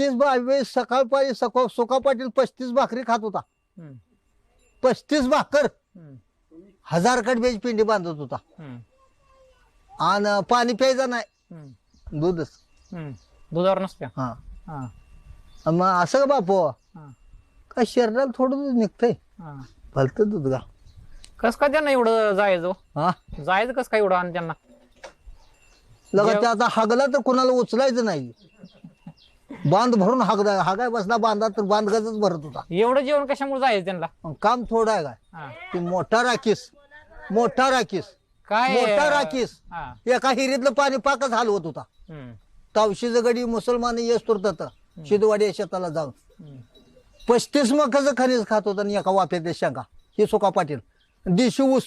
पस्तीस बावीस सकाळ पाळी सकाळ सुका पाटील पस्तीस भाकरी खात होता. हम्म, पस्तीस भाकर. हम्म, हजार कडब्याची पिंडी बांधत होता. हम्म, आणि पाणी प्यायचं नाही. हम्म, दूधच. हम्म. दुधावर नसत्या? हा. हा. आणि मग असं का बापू? हा. काय शरीराला थोडं दूध निघतंय. हा. भलतं दूध का कस काय त्यांना एवढं जायचं हा? जायचं कस काय एवढं आणि त्यांना? लगा जेव- ते आता हागला तर कोणाला उचलायचं नाही. बांध भरून हागदा हागाय बसला बांधा तर बांधगाच भरत होता. एवढं जेवण कशामुळे जायचं त्यांना? मग काम थोडं आहे काय? हा. ती मोठा राखीस. मोठा राखीस. काय? मोठा राखीस. हा. एका हिरीतलं पाणी पाकच हलवत होता. हम्म, तावशीचं गडी मुसलमान येस तुरतात. शिदवाडी या शेताला जाऊन. हम्म, पस्तीस मकाचं खनिज खात होता आणि एका वाफ्यात शेंगा. हे सुका पाटील. दिशी ऊस.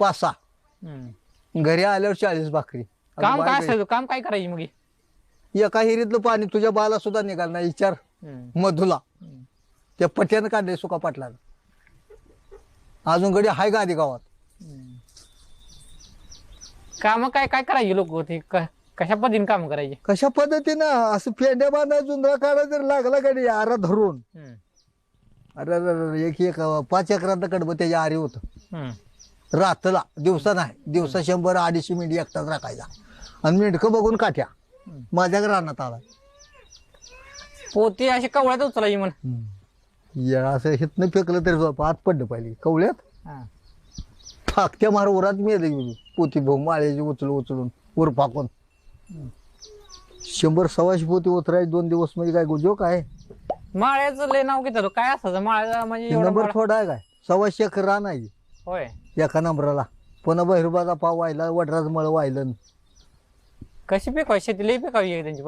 हम्म. घरी आल्यावर चाळीस भाकरी. काम काय असायचं? काम काय करायची मग ही? एका हिरीतलं पाणी तुझ्या बाला सुद्धा निघाल नाही विचार मधुला. त्या पट्यानं काढले सुका पाटलानं. अजून गडी हाय का आधी गावात काम काय काय करायची लोक ते क- कशा पद्धतीने काम करायचे? कशा पद्धतीनं? असं पेंड्या बांधा जुंधळा काढा जर लागला गडी आरा धरून. अरे अरे एक एक पाच एकरात कडबं त्याच्या आरी होतं. रातला दिवसा नाही. दिवसा शंभर अडीचशे मिनिट एकटाच राखायचा. आणि मिंडकं बघून काठ्या. हम्म. माझ्या रानात आला पोती अशी कवळ्यात उचलायची म्हण. या असं हितनं फेकलं तरी झोप आत पडलं पाहिजे. कवळ्यात? हा. फाकत्या मार उरात मेले गेली पोती भाऊ माळ्याची उचलून उचलून उर फाकून शंभर सव्वाशे पोती उतरायची दोन दिवस म्हणजे काय गुजो काय? माळ्याचं लय नाव घेतात काय असायचं? माळ्याचा म्हणजे एवढा नंबर माळा- थोडा आहे काय? सव्वाशे एकर रान आहे. होय. एका नंबराला. पुन्हा बहिरुबाचा पाव व्हायला वडराज मळ व्हायलं कशी पिकवायची शेती लई पिकावी आहे त्यांची